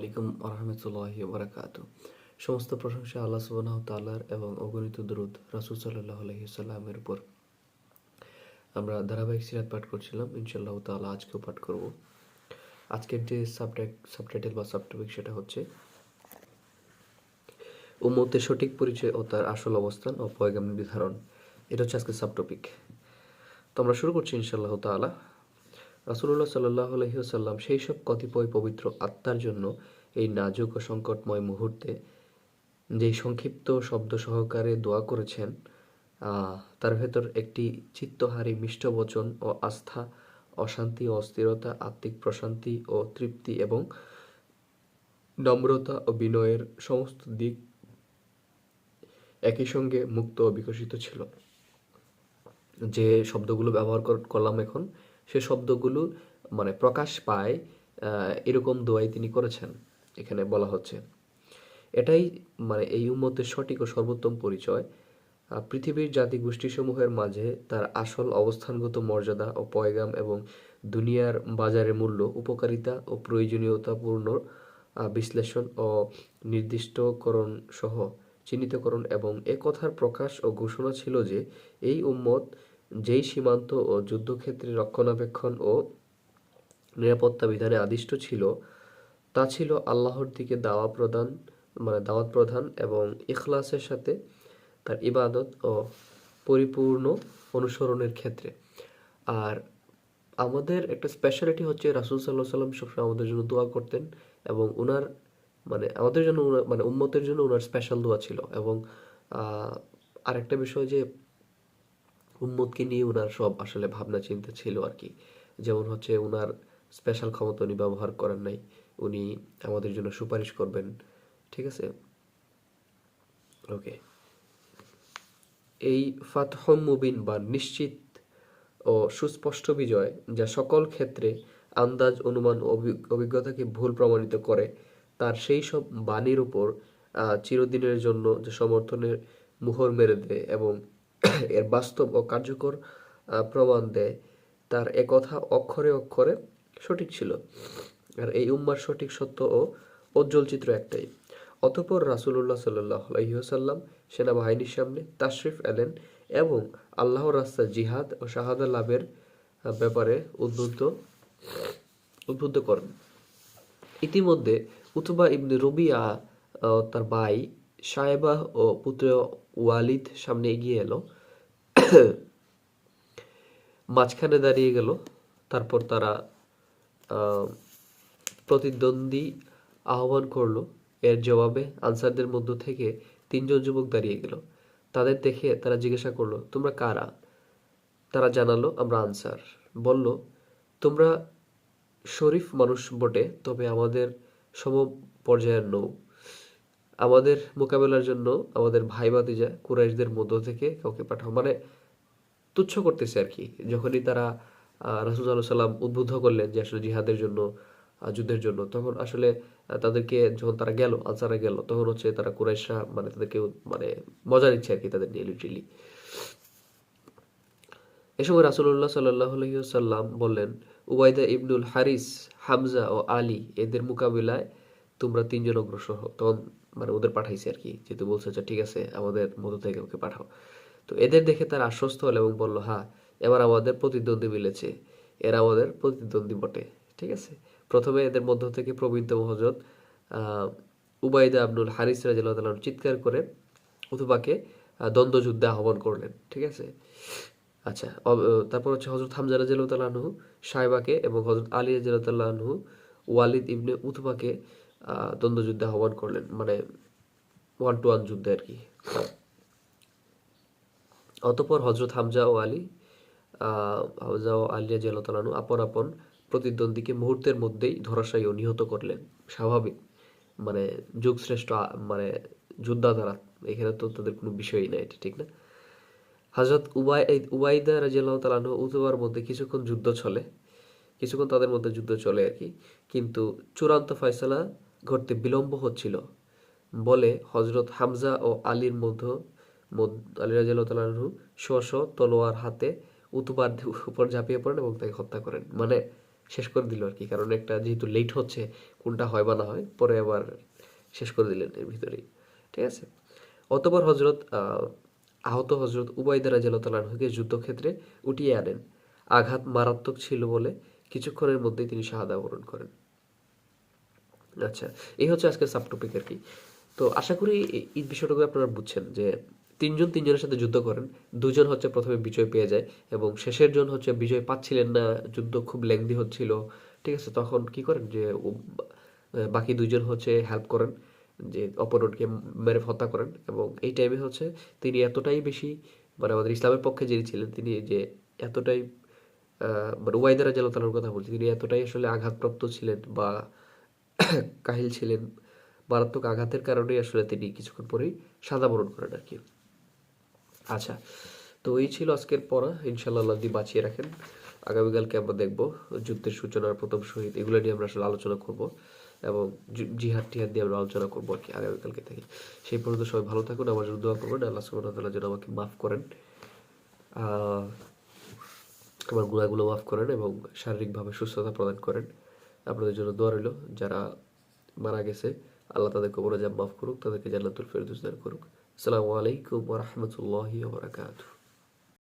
আলাইকুম আরহামতুল্লাহ বারাকাত সমস্ত প্রশংসা আল্লাহ সুবাহ তাল্লার এবং অগণিত দরুদ রাসুল সাল্লাহ আলহিসাল্লামের উপর। আমরা ধারাবাহিক সিরাত পাঠ করছিলাম ইনশাল্লাহ তাআলা আজকেও পাঠ করব। আজকের যে সাবটেক সাবটাইটেল বা সাবটপিক সেটা হচ্ছে উম্মতের সঠিক পরিচয় ও তার আসল অবস্থান ও পয়গাম নির্ধারণ এটা হচ্ছে আজকে সাবটপিক তো আমরা শুরু করছি ইনশাল্লাহ তাআলা। রাসুল্লাহ সাল্লাহ আলহিহাল্লাম সেই সব কতিপয় পবিত্র আত্মার জন্য এই নাজুক ও সংকটময় মুহূর্তে যেই সংক্ষিপ্ত শব্দ সহকারে দোয়া করেছেন তার ভেতর একটি চিত্তহারী মিষ্ট বচন ও আস্থা, অশান্তি ও অস্থিরতা, আত্মিক প্রশান্তি ও তৃপ্তি এবং নম্রতা ও বিনয়ের সমস্ত দিক একই সঙ্গে মুক্ত ও বিকশিত ছিল। যে শব্দগুলো ব্যবহার কর- করলাম এখন সে শব্দগুলো মানে প্রকাশ পায় এরকম দোয়াই তিনি করেছেন, এখানে বলা হচ্ছে। এটাই মানে এই উম্মতের সঠিক ও সর্বোত্তম পরিচয়। পৃথিবীর জাতি গোষ্ঠীসমূহের মাঝে তার আসল অবস্থানগত মর্যাদা ও পয়গাম এবং দুনিয়ার বাজারে মূল্য, উপকারিতা ও প্রয়োজনীয়তাপূর্ণ বিশ্লেষণ ও নির্দিষ্টকরণ সহ চিহ্নিতকরণ এবং এ কথার প্রকাশ ও ঘোষণা ছিল যে এই উম্মত যেই সীমান্ত ও যুদ্ধক্ষেত্রে রক্ষণাবেক্ষণ ও নিরাপত্তা বিধানে আদিষ্ট ছিল, তা ছিল আল্লাহর দিকে দাওয়া প্রদান মানে দাওয়াত প্রদান এবং ইখলাসের সাথে তার ইবাদত ও পরিপূর্ণ অনুসরণের ক্ষেত্রে। আর আমাদের একটা স্পেশালিটি হচ্ছে রাসুল সাল্লাহ সাল্লাম সবসময় আমাদের জন্য দোয়া করতেন এবং ওনার মানে আমাদের জন্য মানে উম্মতের জন্য ওনার স্পেশাল দোয়া ছিল এবং আরেকটা বিষয় যে উম্মতকে নিয়ে ওনার সব আসলে ভাবনা চিন্তা ছিল আর কি। যেমন হচ্ছে ওনার স্পেশাল ক্ষমতা উনি ব্যবহার করেন নাই, উনি আমাদের জন্য সুপারিশ করবেন, ঠিক আছে? ওকে এই ফাতহম মুবিন বা নিশ্চিত ও সুস্পষ্ট বিজয় যা সকল ক্ষেত্রে আন্দাজ, অনুমান অভিজ্ঞতাকে ভুল প্রমাণিত করে, তার সেই সব বাণীর উপর চিরদিনের জন্য যে সমর্থনের মুহর মেরে দেয় এবং এর বাস্তব ও কার্যকর প্রমাণ দেয়। তার একথা অক্ষরে অক্ষরে সঠিক ছিল। আর এই উম্মার সঠিক সত্য ও উজ্জ্বল চিত্র একটাই। অতঃপর রাসূলুল্লাহ সাল্লাহ আলহিহাসাল্লাম সেনাবাহিনীর সামনে তাশরিফ এলেন এবং আল্লাহর রাস্তা জিহাদ ও শাহাদা লাভের ব্যাপারে উদ্বুদ্ধ উদ্বুদ্ধ করেন। ইতিমধ্যে উতবা ইবনে আহ, তার ভাই সাহেবাহ ও পুত্র ওয়ালিদ সামনে এগিয়ে এলো। মাঝখানে দাঁড়িয়ে গেল। তারপর তারা প্রতিদ্বন্দ্বী আহ্বান করল। এর জবাবে আনসারদের মধ্য থেকে তিনজন যুবক দাঁড়িয়ে গেল। তাদের দেখে তারা জিজ্ঞাসা করল, তোমরা কারা? তারা জানালো, আমরা আনসার। বলল, তোমরা শরীফ মানুষ বটে, তবে আমাদের সম পর্যায়ের নৌ। আমাদের মোকাবেলার জন্য আমাদের ভাই ভাতিজা কুরাইশদের মধ্য থেকে কাউকে পাঠাও। মানে তুচ্ছ করতেছে আর কি। যখনই তারা রাসুল সাল্লাম উদ্বুদ্ধ করলেন যে আসলে জিহাদের জন্য যুদ্ধের জন্য, তখন আসলে তাদেরকে যখন তারা গেল আনসারে গেল, তখন হচ্ছে তারা কুরাইশরা মানে তাদেরকে মানে মজা নিচ্ছে আর কি তাদের নিয়ে লিটারিলি এ সময় রাসুল্লাহ সাল্লাহ সাল্লাম বললেন উবাইদা ইবনুল হারিস, হামজা ও আলী, এদের মোকাবিলায় তোমরা তিনজন অগ্রসর হও। তখন মানে ওদের পাঠাইছে আর কি যেহেতু বলছে যে ঠিক আছে আমাদের মধ্য থেকে ওকে পাঠাও। তো এদের দেখে তারা আশ্বস্ত হলো এবং বলল হ্যাঁ এবার আমাদের প্রতিদ্বন্দ্বী মিলেছে। এরা আমাদের প্রতিদ্বন্দ্বী বটে। ঠিক আছে? প্রথমে এদের মধ্য থেকে হজরত আহ, উবাইদা আব্দুল হারিস রাজিল্লাহ চিৎকার করে উতুবাকে দ্বন্দ্বযুদ্ধে আহ্বান করলেন। ঠিক আছে? আচ্ছা তারপর হচ্ছে হজরত হামজা রাজিয়াল্লাহু সাহেবাকে এবং হজরত আলী রাজিয়াল্লাহু ওয়ালিদ ইবনে উতবাকে দ্বন্দ্বযুদ্ধে আহ্বান করলেন মানে ওয়ান টু ওয়ান যুদ্ধে আর কি। অতঃপর হজরত হামজা ও আলী হামজা ও আলী রাজিয়াল্লাহু আপন আপন প্রতিদ্বন্দ্বীকে মুহূর্তের মধ্যেই ধরাশায়ী ও নিহত করলেন। স্বাভাবিক মানে যুগশ্রেষ্ঠ মানে যোদ্ধা তারা এখানে তো তাদের কোনো বিষয়ই নাই, এটা ঠিক না। হজরত উবাই উবাইদা রাজিয়াল্লাহ তালাহ উতবার মধ্যে কিছুক্ষণ যুদ্ধ চলে, কিছুক্ষণ তাদের মধ্যে যুদ্ধ চলে আর কি। কিন্তু চূড়ান্ত ফয়সালা ঘটতে বিলম্ব হচ্ছিল। বলে হজরত হামজা ও আলীর মধ্য আলী তালাহু স্ব স্ব তলোয়ার হাতে উতুবার উপর ঝাঁপিয়ে পড়েন এবং তাকে হত্যা করেন। মানে শেষ করে দিল আর কি কারণ একটা যেহেতু লেট হচ্ছে কোনটা হয় বা না হয় পরে আবার শেষ করে দিলেন এর ভিতরেই। ঠিক আছে? অতপর হজরত আহ, আহত হজরত উবাইদা রাজিয়ালকে যুদ্ধক্ষেত্রে উঠিয়ে আনেন। আঘাত মারাত্মক ছিল বলে কিছুক্ষণের মধ্যেই তিনি শাহাদা বরণ করেন। আচ্ছা এই হচ্ছে আজকের সাব টপিক আর কি। তো আশা করি এই- বিষয়টাকে আপনারা বুঝছেন যে তিনজন তিনজনের সাথে যুদ্ধ করেন, দুজন হচ্ছে প্রথমে বিজয় পেয়ে যায় এবং শেষের জন হচ্ছে বিজয় পাচ্ছিলেন না, যুদ্ধ খুব লেংদি হচ্ছিল। ঠিক আছে, তখন কি করেন যে বাকি দুজন হচ্ছে হেল্প করেন, যে অপরকে মেরে হত্যা করেন এবং এই টাইমে হচ্ছে তিনি এতটাই বেশি মানে আমাদের ইসলামের পক্ষে যিনি ছিলেন, তিনি যে এতটাই মানে ওয়াইদারা জালাতালার কথা বলছি, তিনি এতটাই আসলে আঘাতপ্রাপ্ত ছিলেন বা কাহিল ছিলেন। মারাত্মক আঘাতের কারণেই আসলে তিনি কিছুক্ষণ পরেই সাদা বরণ করেন আর কি। আচ্ছা তো এই ছিল আজকের পড়া। ইনশাল্লাহ যদি বাঁচিয়ে রাখেন, আগামীকালকে আমরা দেখব যুদ্ধের সূচনার প্রথম শহীদ। এগুলো নিয়ে আমরা আসলে আলোচনা করব এবং জিহাদ টিহাদ দিয়ে আমরা আলোচনা করব আর কি আগামীকালকে থেকে। সেই পর্যন্ত সবাই ভালো থাকুন, আমার জন্য দোয়া করবেন। আল্লাহ তাআলা যেন আমাকে মাফ করেন। আমার গুণাগুলো মাফ করেন এবং শারীরিকভাবে সুস্থতা প্রদান করেন। আপনাদের জন্য দোয়া রইল, যারা মারা গেছে, আল্লাহ তাদের কবরে যা মাফ করুক, তাদেরকে জান্নাতুল ফেরদৌস দান করুক। আসসালামু আলাইকুম ওয়া রাহমাতুল্লাহি ওয়া বারাকাতুহু।